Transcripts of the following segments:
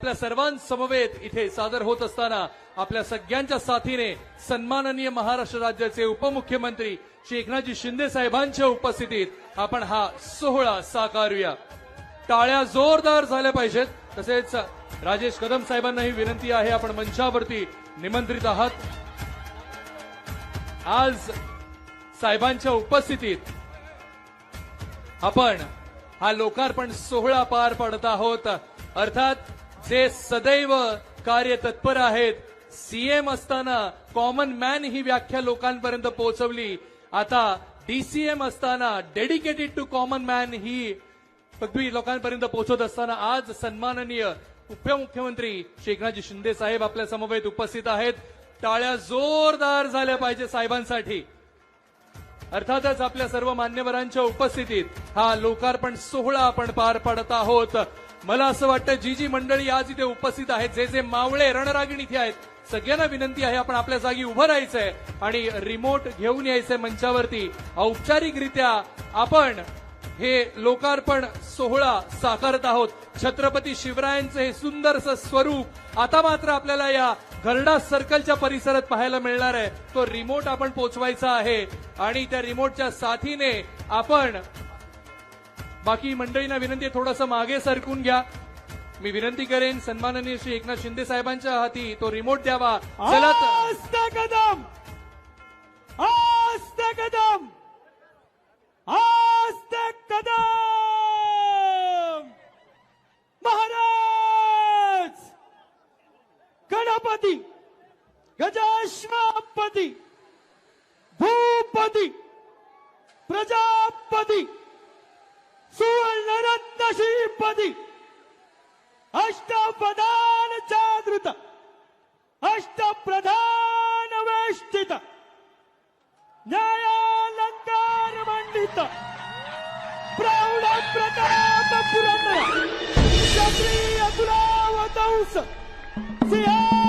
आपल्या सर्वांसमवेत इथे सादर होत असताना आपल्या सगळ्यांच्या साथीने सन्माननीय महाराष्ट्र राज्याचे उपमुख्यमंत्री श्री एकनाथजी शिंदे साहेबांच्या उपस्थितीत आपण हा सोहळा साकारूया. टाळ्या जोरदार झाल्या पाहिजेत. तसेच राजेश कदम साहेबांनाही विनंती आहे आपण मंचावरती निमंत्रित आहात. आज साहेबांच्या उपस्थितीत आपण हा लोकार्पण सोहळा पार पडत आहोत. अर्थात जे सदैव कार्य तत्पर आहेत सीएम असताना कॉमन मॅन ही व्याख्या लोकांपर्यंत पोहोचवली. आता डीसीएम असताना डेडिकेटेड टू कॉमन मॅन ही पदवी लोकांपर्यंत पोहोचत असताना आज सन्माननीय उपमुख्यमंत्री शेखनाजी एकनाथजी शिंदे साहेब आपल्या समवेत उपस्थित आहेत. टाळ्या जोरदार झाल्या पाहिजे साहेबांसाठी. अर्थातच आपल्या सर्व मान्यवरांच्या उपस्थितीत हा लोकार्पण सोहळा आपण पार पाडत आहोत. मला असं वाटतं जी जी मंडळी आज इथे उपस्थित आहेत जे जे मावळे रणरागिण इथे आहेत सगळ्यांना विनंती आहे आपण आपल्या जागी उभं राहायचंय आणि रिमोट घेऊन यायचंय मंचावरती. औपचारिकरित्या आपण हे लोकार्पण सोहळा साकारत आहोत. छत्रपती शिवरायांचं हे सुंदरसं स्वरूप आता मात्र आपल्याला या घरडा सर्कलच्या परिसरात पाहायला मिळणार आहे. तो रिमोट आपण पोचवायचा आहे आणि त्या रिमोटच्या साथीने आपण बाकी मंडळींना विनंती आहे थोडंसं मागे सरकून घ्या. मी विनंती करेन सन्माननीय श्री एकनाथ शिंदे साहेबांच्या हाती तो रिमोट द्यावा. चला कदम! कदम! कदम! महाराज! गणपती! गजाश्वापती भूपती! प्रजापती! सुवर्णरत्न श्रीपती अष्टपदान जागृत अष्टप्रधान वेष्टित न्यायालंकार मंडित प्रौढ प्रताप पुरंदर क्षत्रिय कुलावतंस सिंहासनाधीश्वर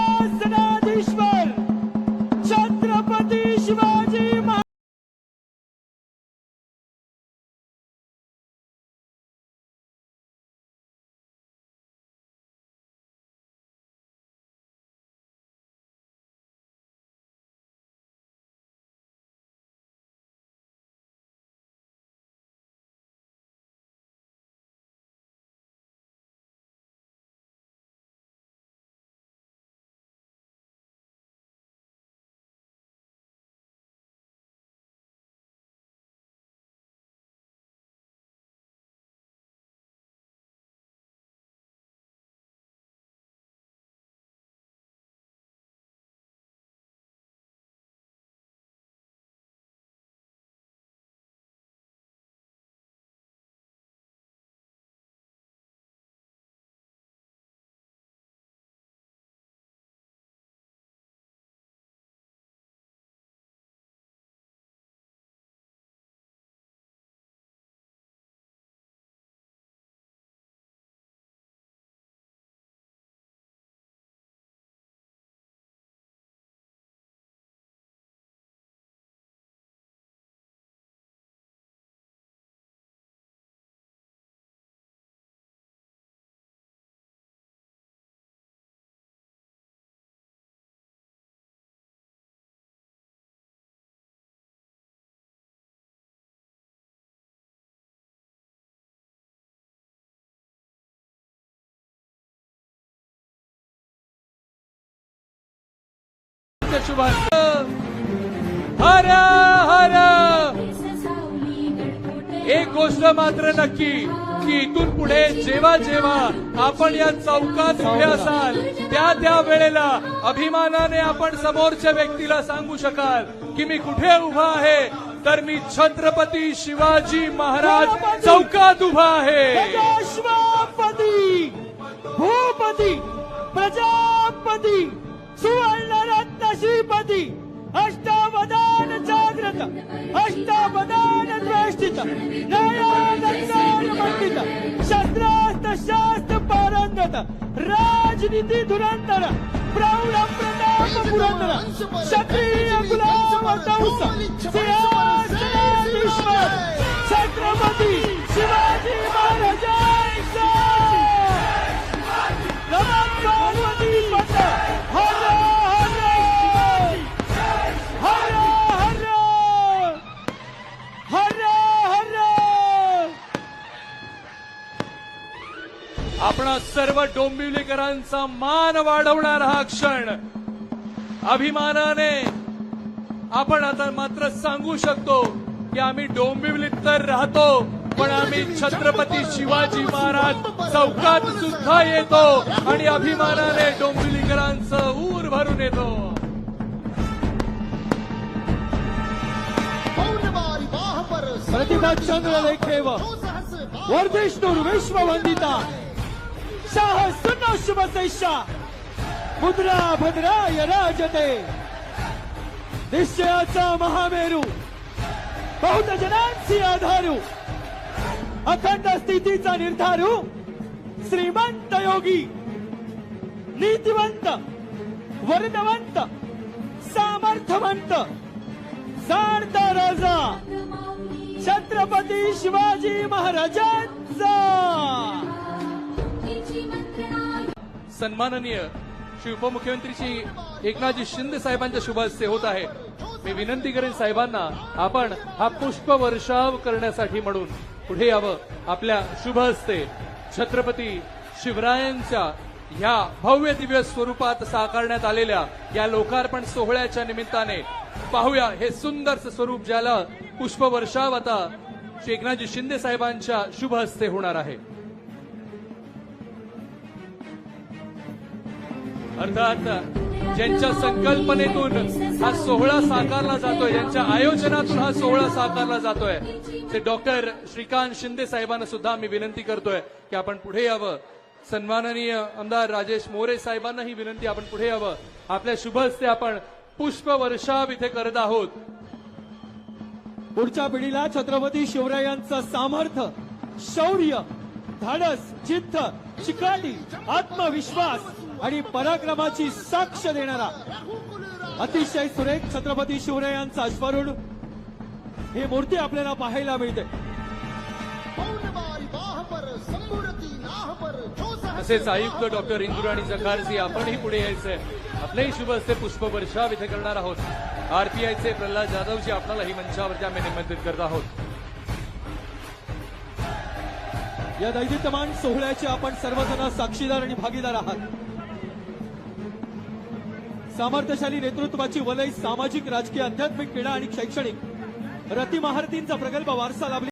शुभार्थ हर हर. एक गोष्ट मात्र नक्की की इथून पुढे जेव्हा जेव्हा आपण या चौकात उभे असाल त्या त्या वेळेला अभिमानाने आपण समोरच्या व्यक्तीला सांगू शकाल की मी कुठे उभा आहे? तर मी छत्रपती शिवाजी महाराज चौकात उभा आहे. भूपती. प्रजापती. अष्टावधान जागृत अष्टावधान द्वेष्टित न्यायालंकार मंडित शस्त्रास्त्र शास्त्र पारंगत राजनीती धुरंधर प्रौढ प्रताप पुरंदर क्षत्रिय गुलाम दौस सिंहासन विश्वास छत्रपती शिवाजी महाराज। आम्हा सर्व डोंबिवलीकरांचा मान वाढवणारा हा क्षण. अभिमानाने आपण आता मात्र सांगू शकतो की आम्ही डोंबिवलीत तर राहतो पण आम्ही छत्रपती शिवाजी महाराज चौकात सुद्धा येतो आणि अभिमानाने डोंबिवलीकरांचं ऊर भरून येतो. प्रतिभा चंद्रलेखेव वर्धिष्णुर विश्ववंदिता शाह सुनो शुभशैषा मुद्रा भद्राय राजते। निश्चयाचा महामेरू। बहुत जनांची आधारू। अखंड स्थितीचा निर्धारू। श्रीमंत योगी। नीतिवंत। वरदवंत सामर्थवंत जाणता राजा। छत्रपती शिवाजी महाराजांचा सन्माननीय श्री उपमुख्यमंत्री श्री एकनाथजी शिंदे साहेबांच्या शुभ हस्ते होत आहे. मी विनंती करेन साहेबांना आपण हा पुष्प वर्षाव करण्यासाठी म्हणून पुढे यावं. आपल्या शुभ हस्ते छत्रपती शिवरायांच्या ह्या भव्य दिव्य स्वरूपात साकारण्यात आलेल्या या लोकार्पण सोहळ्याच्या निमित्ताने पाहूया हे सुंदर स्वरूप ज्याला पुष्पवर्षाव आता श्री एकनाथजी शिंदे साहेबांच्या शुभ हस्ते होणार आहे. अर्थात ज्यांच्या संकल्पनेतून हा सोहळा साकारला जातोय ज्यांच्या आयोजनातून हा सोहळा साकारला जातोय ते डॉक्टर श्रीकांत शिंदे साहेबांना सुद्धा मी विनंती करतोय की आपण पुढे यावं. सन्माननीय आमदार राजेश मोरे साहेबांना ही विनंती आपण पुढे यावं. आपल्या शुभ हस्ते आपण पुष्प वर्षाव इथे करत आहोत. पुढच्या पिढीला छत्रपती शिवरायांचं सामर्थ्य शौर्य धाडस जिद्द चिकाटी आत्मविश्वास आणि पराक्रमाची साक्ष देणारा अतिशय सुरेख छत्रपती शिवरायांचा अश्वरूढ ही मूर्ती आपल्याला पाहायला मिळते. तसेच आयुक्त डॉक्टर इंदुराणी जकारजी आपणही पुढे यायचंय आपलेही शुभ हस्ते पुष्प वर्षाव इथे करणार आहोत. आरपीआयचे प्रल्हाद जाधवजी आपल्यालाही मंचावरती आम्ही निमंत्रित करत आहोत. या दैदित्यमान सोहळ्याचे आपण सर्वजण साक्षीदार आणि भागीदार आहात. सामर्थ्यशाली नेतृत्वाची वलय सामाजिक राजकीय आध्यात्मिक क्रीडा आणि शैक्षणिक रतिमहारतींचा प्रगल्भ वारसा लाभली.